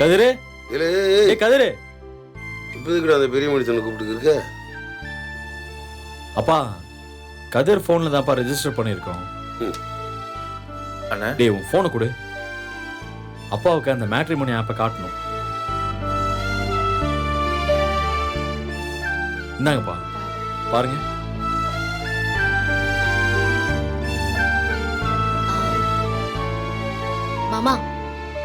கதிரு? இல்ல ஏ கதிரு. இப்போ இருக்கிற அந்த பெரிய மனுஷனை கூப்பிட்டு இருக்க? அப்பா கதிர் ஃபோனில் தான்ப்பா ரெஜிஸ்டர் பண்ணியிருக்கோம். அண்ணா. டேய் உன் ஃபோனை கொடு. அப்பாவுக்கு அந்த மேட்ரிமோனி ஆப்பை காட்டணும். இந்தாங்கப்பா. பாருங்க. மாமா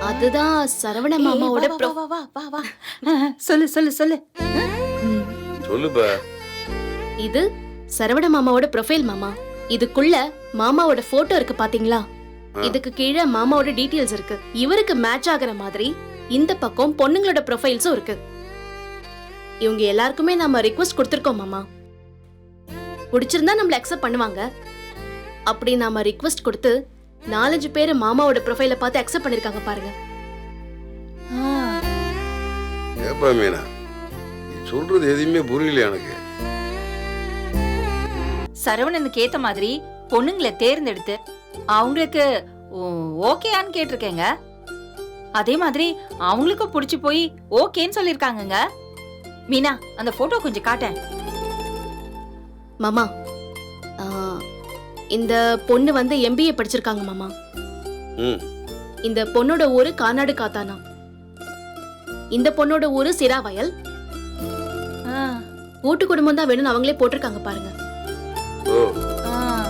அதுதான் சரவண மாமாவோட வா, pro- வா, வா, வா, வா. சொல்லு சொல்லு சொல்லு. சொல்லுப்பா. இது சரவண மாமாவோட ப்ரொஃபைல் மாமா. இதுக்குள்ள மாமாவோட போட்டோ இருக்கு பாத்தீங்களா. இதுக்கு கீழே மாமாவோட டீடைல்ஸ் இருக்கு. இவருக்கு மேட்ச் ஆகுற மாதிரி இந்த பக்கம் பொண்ணுங்களோட ப்ரொஃபைல்ஸும் இருக்கு. இவங்க எல்லாருக்குமே நாம ரிக்வெஸ்ட் கொடுத்துருக்கோம் மாமா. பிடிச்சிருந்தா நம்மள அக்செப்ட் பண்ணுவாங்க. அப்படி நாம ரிக்வெஸ்ட் கொடுத்து நாலஞ்சு பேர் மாமாவோட ப்ரொஃபைலை பார்த்து அக்செப்ட் பண்ணிருக்காங்க பாருங்க. ஆ. ஏப்பா மீனா நீ சொல்றது எதுவுமே புரியல எனக்கு. சரவணனுக்கு ஏத்த மாதிரி பொண்ணுங்களை தேர்ந்தெடுத்து அவங்களுக்கு ஓகேயான்னு கேட்டிருக்கேங்க. அதே மாதிரி அவங்களுக்கும் பிடிச்சு போய் ஓகேன்னு சொல்லிருக்காங்கங்க மீனா அந்த போட்டோ கொஞ்சம் காட்டேன் மாமா இந்த பொண்ணு வந்து எம்பிஏ படிச்சிருக்காங்க மாமா. ம். இந்த பொண்ணோட ஊரு கானாடு காத்தானா? இந்த பொண்ணோட ஊரு சிராவயல் ஆ, கூட்டு குடும்பம் தான் வேணும்னு அவங்களே போட்டிருக்காங்க பாருங்க. ஓ. ஆ.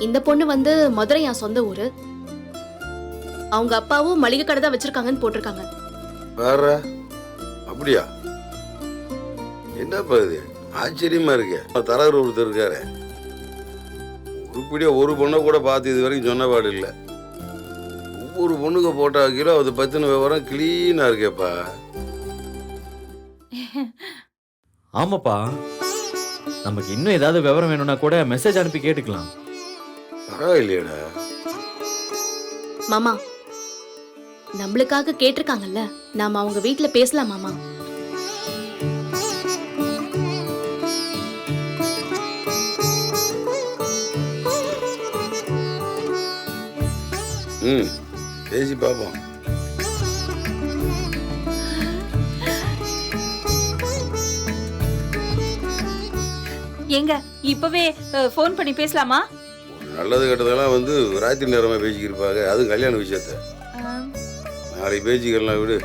இந்த பொண்ணு வந்து மதுரை என் சொந்த ஊரு. அவங்க அப்பாவும் மளிகை கடை தான் வச்சிருக்காங்கன்னு போட்டிருக்காங்க. வேற? அப்படியா? என்னப்பா இது? ஆச்சரியமா இருக்கு. தரகர் ஒருத்தர் இருக்காரு. உருப்படியா ஒரு பொண்ணை கூட பார்த்து இது வரைக்கும் சொன்ன பாடு இல்லை. ஒவ்வொரு பொண்ணுக்கு போட்டா கிலோ அதை பத்தின விவரம் கிளீனா இருக்கேப்பா. ஆமாப்பா. நமக்கு இன்னும் ஏதாவது விவரம் வேணும்னா கூட மெசேஜ் அனுப்பி கேட்டுக்கலாம். பரவாயில்லையடா. மாமா நம்மளுக்காக கேட்டிருக்காங்கல்ல நாம அவங்க வீட்ல பேசலாம் மாமா. ம் பேசி பார்ப்போம் ஏங்க இப்பவே ஃபோன் பண்ணி பேசலாமா? ஒரு நல்லது கெட்டதெல்லாம் வந்து ராத்திரி நேரமாக பேசிக்கிருப்பாங்க அதுவும் கல்யாண விஷயத்த. நாளைக்கு பேசிக்கலாம் விடு.